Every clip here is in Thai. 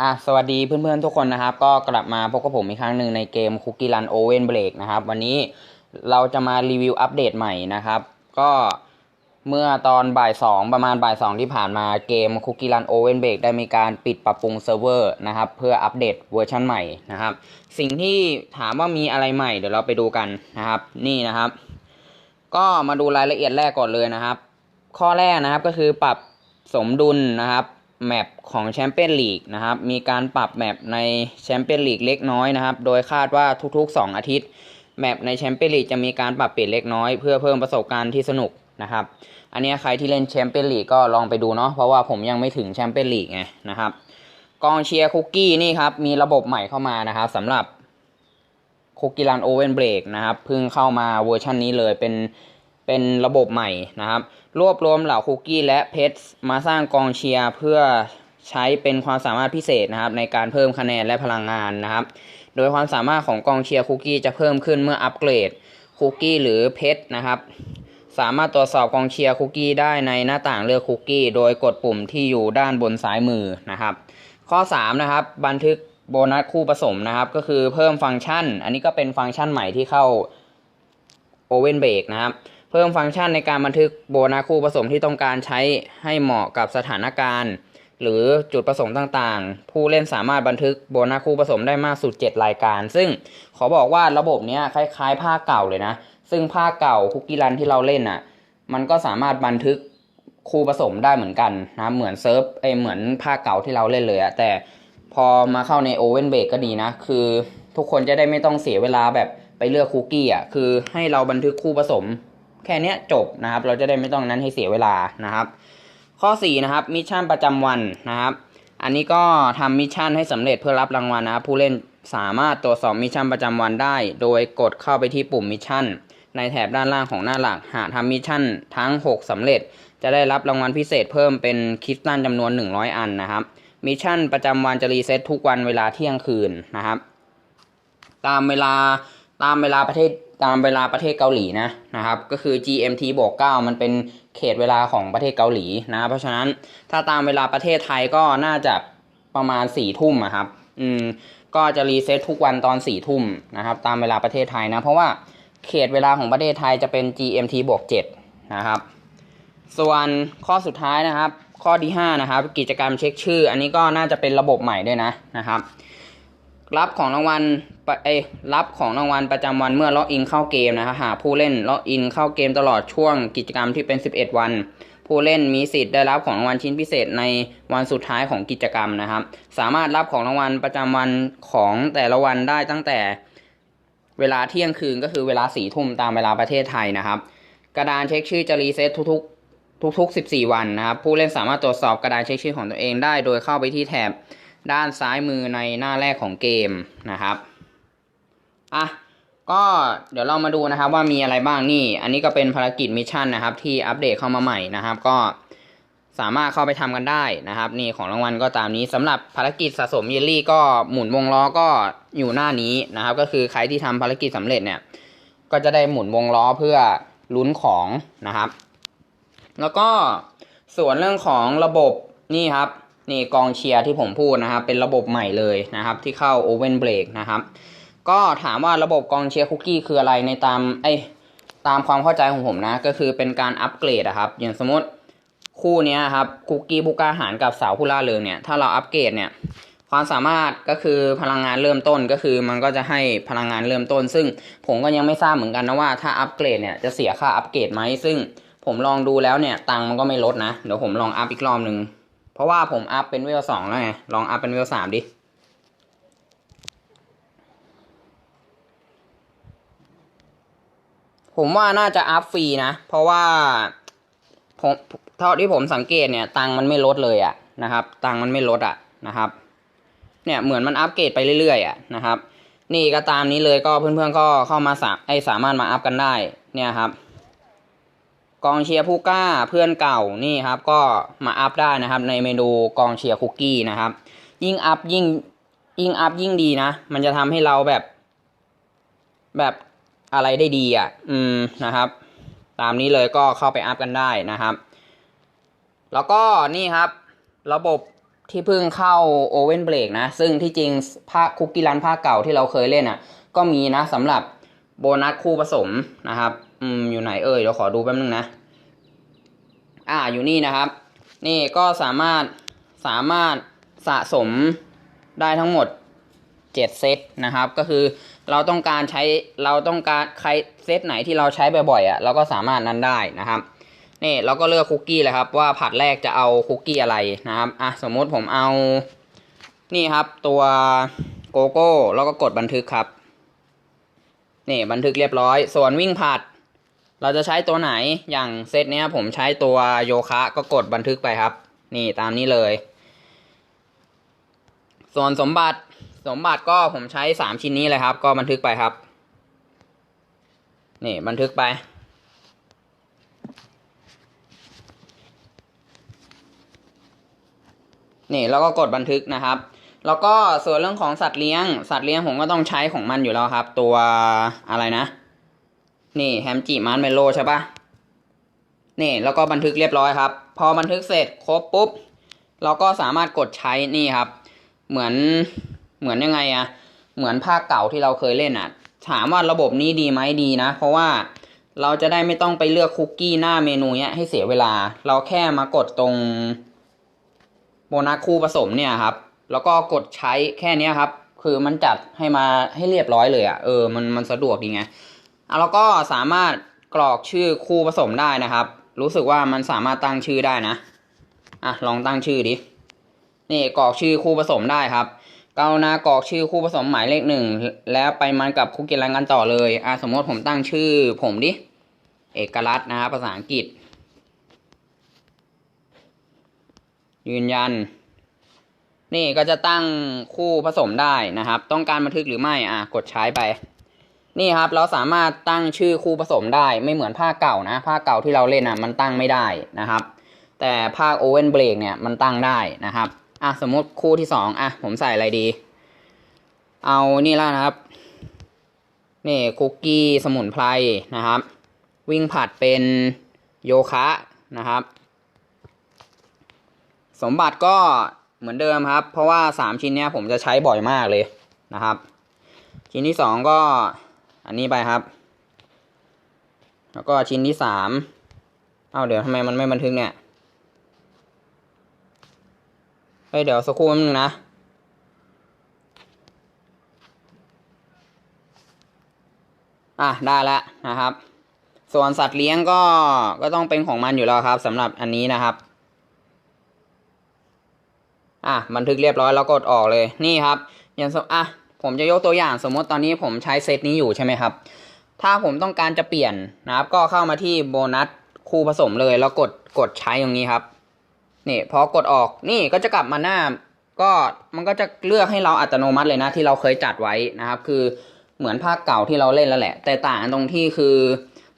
อะสวัสดีเพื่อนๆทุกคนนะครับ ก็กลับมาพบกับผมอีกครั้งหนึ่งในเกม Cookie Run Oven Break นะครับ วันนี้เราจะมารีวิวอัปเดตใหม่นะครับ ก็เมื่อตอนบ่ายสองประมาณบ่ายสองที่ผ่านมาเกม Cookie Run Oven Break ได้มีการปิดปรับปรุงเซิร์ฟเวอร์นะครับ เพื่ออัปเดตเวอร์ชันใหม่นะครับ สิ่งที่ถามว่ามีอะไรใหม่เดี๋ยวเราไปดูกันนะครับ นี่นะครับ ก็มาดูรายละเอียดแรกก่อนเลยนะครับ ข้อแรกนะครับก็คือปรับสมดุลนะครับ แมปของแชมเปี้ยนลีกนะครับ มีการปรับแมปในแชมเปี้ยนลีกเล็กน้อยนะครับ โดยคาดว่าทุกๆ 2 อาทิตย์ แมปในแชมเปี้ยนลีกจะมีการปรับเปลี่ยนเล็กน้อย เพื่อเพิ่มประสบการณ์ที่สนุกนะครับ อันนี้ใครที่เล่นแชมเปี้ยนลีกก็ลองไปดูเนาะ เพราะว่าผมยังไม่ถึงแชมเปี้ยนลีกไงนะครับ กองเชียร์คุกกี้นี่ครับมีระบบใหม่เข้ามานะครับสำหรับคุกกี้รันโอเวนเบรกนะครับเพิ่งเข้ามาเวอร์ชันนี้เลยเป็น เป็นระบบใหม่นะครับ รวบรวมเหล่าคุกกี้และเพชรมาสร้างกองเชียร์เพื่อใช้เป็นความสามารถพิเศษนะครับ ในการเพิ่มคะแนนและพลังงานนะครับ โดยความสามารถของกองเชียร์คุกกี้จะเพิ่มขึ้นเมื่ออัปเกรดคุกกี้หรือเพชรนะครับ สามารถตรวจสอบกองเชียร์คุกกี้ได้ในหน้าต่างเลือกคุกกี้ โดยกดปุ่มที่อยู่ด้านบนซ้ายมือนะครับ ข้อ3นะครับบันทึกโบนัสคู่ผสมนะครับ ก็คือเพิ่มฟังก์ชัน อันนี้ก็เป็นฟังก์ชันใหม่ที่เข้า Oven Break นะครับ เพิ่มฟังก์ชันในการบันทึกโบนัคู่ผสมที่ต้องการใช้ให้เหมาะกับสถานการณ์ หรือจุดประสงค์ต่างๆ ผู้เล่นสามารถบันทึกโบนัคู่ผสมได้มากสุด 7 รายการ ซึ่งขอบอกว่าระบบเนี้ยคล้ายๆ ภาคเก่าเลยนะ ซึ่งภาคเก่าคุกกี้รันที่เราเล่นอะมันก็สามารถบันทึกคู่ผสมได้เหมือนกันนะเหมือนเซิร์ฟเอเหมือนภาคเก่าที่เราเล่นเลยอะแต่พอมาเข้าในโอเว่นเบรกก็ดีนะ คือทุกคนจะได้ไม่ต้องเสียเวลาแบบไปเลือกคุกกี้อะคือให้เราบันทึกคู่ผสม แค่เนี้ยจบนะครับ เราจะได้ไม่ต้องนั้นให้เสียเวลานะครับ ข้อ4นะครับมิชชั่นประจำวันนะครับ อันนี้ก็ทำมิชชั่นให้สำเร็จเพื่อรับรางวัลนะครับ ผู้เล่นสามารถตรวจสอบมิชชั่นประจำวันได้ โดยกดเข้าไปที่ปุ่มมิชชั่นในแถบด้านล่างของหน้าหลัก หากทำมิชชั่นทั้ง 6สำเร็จ จะได้รับรางวัลพิเศษเพิ่มเป็นคริสตัลจำนวน 100 อันนะครับมิชชั่นประจำวันจะรีเซ็ตทุกวันเวลาเที่ยงคืนนะครับ ตามเวลาตามเวลาประเทศ ตามเวลาประเทศเกาหลีนะนะครับ ก็คือ GMT บวก9มันเป็นเขตเวลาของประเทศเกาหลีนะ เพราะฉะนั้นถ้าตามเวลาประเทศไทยก็น่าจะประมาณ4ี่ทุ่มครับ อืม ก็จะรีเซ็ตทุกวันตอน4ี่ทุ่มนะครับ ตามเวลาประเทศไทยนะ เพราะว่าเขตเวลาของประเทศไทยจะเป็น GMT บวก7นะครับ ส่วนข้อสุดท้ายนะครับ ข้อที่ 5 นะครับ กิจกรรมเช็คชื่อ อันนี้ก็น่าจะเป็นระบบใหม่ด้วยนะนะครับ รับของรางวัลปะเอรับของรางวัลประจำวันเมื่อล็อกอินเข้าเกมนะครับหากผู้เล่นล็อกอินเข้าเกมตลอดช่วงกิจกรรมที่เป็น 11 วัน ผู้เล่นมีสิทธิ์ได้รับของรางวัลชิ้นพิเศษในวันสุดท้ายของกิจกรรมนะครับ สามารถรับของรางวัลประจำวันของแต่ละวันได้ตั้งแต่เวลาเที่ยงคืนก็คือเวลาสี่ทุ่มตามเวลาประเทศไทยนะครับ กระดานเช็คชื่อจะรีเซ็ตทุกๆ ทุกๆ 14 วันนะครับ ผู้เล่นสามารถตรวจสอบกระดานเช็คชื่อของตัวเองได้ โดยเข้าไปที่แถบด้านซ้ายมือในหน้าแรกของเกมนะครับ อะก็เดี๋ยวเรามาดูนะครับว่ามีอะไรบ้างนี่ อันนี้ก็เป็นภารกิจมิชชั่นนะครับที่อัปเดตเข้ามาใหม่นะครับ ก็สามารถเข้าไปทำกันได้นะครับ นี่ของรางวัลก็ตามนี้สำหรับภารกิจสะสมเยลลี่ก็หมุนวงล้อก็อยู่หน้านี้นะครับ ก็คือใครที่ทำภารกิจสำเร็จเนี่ย ก็จะได้หมุนวงล้อเพื่อลุ้นของนะครับ แล้วก็ส่วนเรื่องของระบบนี่ครับนี่กองเชียร์ที่ผมพูดนะครับ เป็นระบบใหม่เลยนะครับ ที่เข้า Oven Break นะครับ ก็ถามว่าระบบกองเชียร์คุกกี้คืออะไรในตามไอตามความเข้าใจของผมนะ ก็คือเป็นการอัปเกรดอะครับ อย่างสมมติคู่เนี้ยครับคุกกี้ผู้กล้าหาญกับสาวผู้ล่าเริงเนี่ยถ้าเราอัปเกรดเนี่ยความสามารถก็คือพลังงานเริ่มต้นก็คือมันก็จะให้พลังงานเริ่มต้น ซึ่งผมก็ยังไม่ทราบเหมือนกันนะว่าถ้าอัปเกรดเนี่ยจะเสียค่าอัปเกรดไหมซึ่งผมลองดูแล้วเนี่ยตังมันก็ไม่ลดนะเดี๋ยวผมลองอัพอีกรอบหนึ่งเพราะว่าผมอัพเป็นเวลสองแล้วไงลองอัพเป็นเวลสามดิ ผมว่าน่าจะอัพฟรีนะ เพราะว่าผมเท่าที่ผมสังเกตเนี่ย ตังมันไม่ลดเลยอะนะครับ ตังมันไม่ลดอะนะครับ เนี่ยเหมือนมันอัปเกรดไปเรื่อยๆอะนะครับ นี่ก็ตามนี้เลยก็เพื่อนๆก็เข้ามาสาไอสามารถมาอัพกันได้เนี่ยครับ กองเชียร์ผู้กล้าเพื่อนเก่านี่ครับ ก็มาอัพได้นะครับ ในเมนูกองเชียร์คุกกี้นะครับ ยิ่งอัพยิ่งยิ่งอัพยิ่งดีนะ มันจะทำให้เราแบบ แบบ อะไรได้ดีอะ อืมนะครับ ตามนี้เลยก็เข้าไปอัพกันได้นะครับ แล้วก็นี่ครับ ระบบที่เพิ่งเข้าโอเว่นเบรกนะ ซึ่งที่จริงภาคคุกกี้รันภาคเก่าที่เราเคยเล่นอะ ก็มีนะสำหรับโบนัสคู่ผสมนะครับ อืม อยู่ไหนเอ่ยเดี๋ยวขอดูแป๊บนึงนะ อ่าอยู่นี่นะครับ นี่ก็สามารถสามารถสะสมได้ทั้งหมด 7 เซตนะครับ ก็คือเราต้องการใช้เราต้องการใครเซตไหนที่เราใช้บ่อยๆอะเราก็สามารถนั้นได้นะครับนี่เราก็เลือกคุกกี้เลยครับว่าผัดแรกจะเอาคุกกี้อะไรนะครับอะสมมุติผมเอานี่ครับตัวโกโก้แล้วก็กดบันทึกครับนี่บันทึกเรียบร้อย ส่วนวิ่งผัด เราจะใช้ตัวไหนอย่างเซตเนี้ยผมใช้ตัวโยคะก็กดบันทึกไปครับ นี่ตามนี้เลย ส่วนสมบัติ สมบัติก็ผมใช้สามชิ้นนี้เลยครับ ก็บันทึกไปครับ นี่บันทึกไป นี่แล้วก็กดบันทึกนะครับ แล้วก็ส่วนเรื่องของสัตว์เลี้ยง สัตว์เลี้ยงผมก็ต้องใช้ของมันอยู่แล้วครับ ตัวอะไรนะ นี่แฮมจิมันเมโลใช่ปะนี่แล้วก็บันทึกเรียบร้อยครับ พอบันทึกเสร็จครบปุ๊บ เราก็สามารถกดใช้นี่ครับ เหมือน เหมือนยังไงอะเหมือนภาคเก่าที่เราเคยเล่นอะถามว่าระบบนี้ดีไหมดีนะ เพราะว่าเราจะได้ไม่ต้องไปเลือกคุกกี้หน้าเมนูเนี้ยให้เสียเวลา เราแค่มากดตรงโบนัสคู่ผสมเนี่ยครับ แล้วก็กดใช้แค่เนี้ยครับ คือมันจัดให้มาให้เรียบร้อยเลยอะ่ะเออมันมันสะดวกดีไงอะแล้วก็สามารถกรอกชื่อคู่ผสมได้นะครับ รู้สึกว่ามันสามารถตั้งชื่อได้นะอะลองตั้งชื่อดินี่กรอกชื่อคู่ผสมได้ครับ กรุณากรอกชื่อคู่ผสมหมายเลขหนึ่งแล้วไปมันกับคุกกี้รันกันต่อเลยอะสมมติผมตั้งชื่อ ผมดิ เอกลักษณ์นะครับภาษาอังกฤษ ยืนยัน นี่ก็จะตั้งคู่ผสมได้นะครับ ต้องการบันทึกหรือไม่อะกดใช้ไป นี่ครับเราสามารถตั้งชื่อคู่ผสมได้ ไม่เหมือนภาคเก่านะภาคเก่าที่เราเล่นอะมันตั้งไม่ได้นะครับ แต่ภาคโอเว่นเบรกเนี่ยมันตั้งได้นะครับ อะสมมติคู่ที่สองอะผมใส่อะไรดี เอานี่แล้วนะครับ นี่คุกกี้สมุนไพรนะครับ วิ่งผัดเป็นโยคะนะครับ สมบัติก็เหมือนเดิมครับ เพราะว่าสามชิ้นเนี้ยผมจะใช้บ่อยมากเลยนะครับ ชิ้นที่สองก็อันนี้ไปครับ แล้วก็ชิ้นที่สามเอ้าเดี๋ยวทำไมมันไม่บันทึกเนี่ย เฮ้ยเดี๋ยวสักครู่แป๊บนึงนะอะได้แล้วนะครับ ส่วนสัตว์เลี้ยงก็ก็ต้องเป็นของมันอยู่แล้วครับสำหรับอันนี้นะครับ อะบันทึกเรียบร้อยแล้วกดออกเลยนี่ครับอย่างสมอะผมจะยกตัวอย่างสมมติตอนนี้ผมใช้เซตนี้อยู่ใช่ไหมครับ ถ้าผมต้องการจะเปลี่ยนนะครับ ก็เข้ามาที่โบนัสคู่ผสมเลยแล้วกดกดใช้ตรงนี้ครับ นี่พอกดออกนี่ก็จะกลับมาหน้า ก็มันก็จะเลือกให้เราอัตโนมัติเลยนะที่เราเคยจัดไว้นะครับ คือเหมือนภาคเก่าที่เราเล่นแล้วแหละ แต่ต่างตรงที่คือ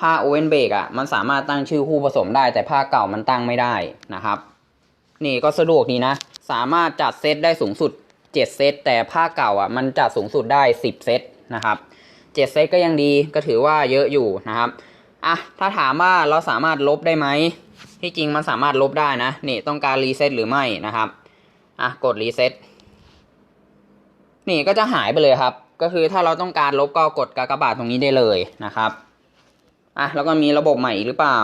ภาคโอเวนเบกอะมันสามารถตั้งชื่อคู่ผสมได้ แต่ภาคเก่ามันตั้งไม่ได้นะครับ นี่ก็สะดวกดีนะ สามารถจัดเซตได้สูงสุด 7 เซตแต่ภาคเก่าอะมันจัดสูงสุดได้ 10 เซตนะครับ 7 เซตก็ยังดีก็ถือว่าเยอะอยู่นะครับอะถ้าถามว่าเราสามารถลบได้ไหม ที่จริงมันสามารถลบได้นะนี่ต้องการรีเซ็ตหรือไม่นะครับอะกดรีเซ็ตนี่ก็จะหายไปเลยครับ ก็คือถ้าเราต้องการลบก็กดกากบาทตรงนี้ได้เลยนะครับอะแล้วก็มีระบบใหม่อีกหรือเปล่า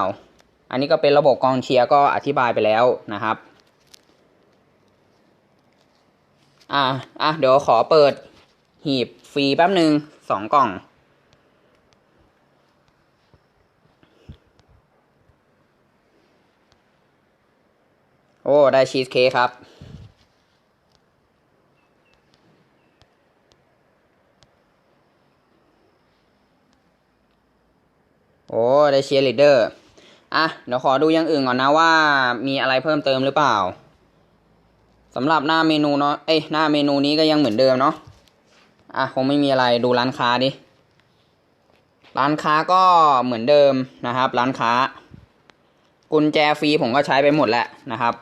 อันนี้ก็เป็นระบบกองเชียร์ก็อธิบายไปแล้วนะครับอะอะเดี๋ยวขอเปิดหีบฟรีแป๊บหนึ่งสองกล่อง อ้ ได้ชีสเค้กครับโอ้ได้เชียร์ลีดเดอร์ อะ เดี๋ยวขอดูอย่างอื่นก่อนนะว่ามีอะไรเพิ่มเติมหรือเปล่าสำหรับหน้าเมนูเนาะ เอ้ยหน้าเมนูนี้ก็ยังเหมือนเดิมเนาะ อะ คงไม่มีอะไรดูร้านค้าดิ ร้านค้าก็เหมือนเดิมนะครับ ร้านค้า กุญแจฟรีผมก็ใช้ไปหมดแล้วนะครับ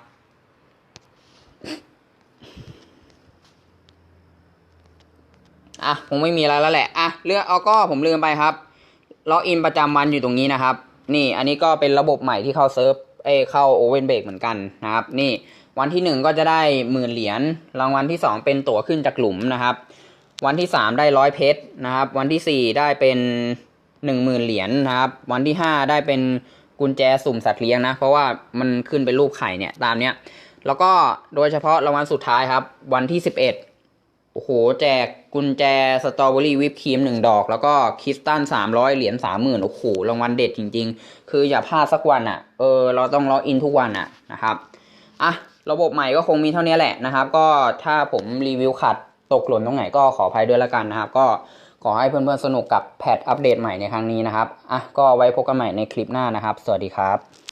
อะคงไม่มีอะไรแล้วแหละอะเลือกเอาก็ผมลืมไปครับล็อกอินประจำวันอยู่ตรงนี้นะครับ นี่อันนี้ก็เป็นระบบใหม่ที่เขาเซิร์ฟเอเข้าโอเว่นเบรกเหมือนกันนะครับ นี่วันที่หนึ่งก็จะได้หมื่นเหรียญรางวัลที่สองเป็นตั๋วขึ้นจากหลุมนะครับ วันที่สามได้ร้อยเพชรนะครับ วันที่สี่ได้เป็นหนึ่งหมื่นเหรียญนะครับ วันที่ห้าได้เป็นกุญแจสุ่มสัตว์เลี้ยงนะ เพราะว่ามันขึ้นเป็นรูปไข่เนี่ยตามเนี้ยแล้วก็โดยเฉพาะรางวัลสุดท้ายครับ วันที่สิบเอ็ด โอ้โห แจกกุญแจสตรอเบอรี่วิปครีมหนึ่งดอก แล้วก็คริสตัลสามร้อยเหรียญสามหมื่นโอ้โหรางวัลเด็ดจริง ๆ คืออย่าพลาดสักวันอะ่ะ เออ เราต้องล็อกอินทุกวันอะ่ะนะครับอะระบบใหม่ก็คงมีเท่านี้แหละนะครับ ก็ถ้าผมรีวิวขัดตกหล่นตรงไหนก็ขออภัยด้วยละกันนะครับ ก็ขอให้เพื่อนๆสนุกกับแพทอัปเดตใหม่ในครั้งนี้นะครับอะก็ไว้พบกันใหม่ในคลิปหน้านะครับ สวัสดีครับ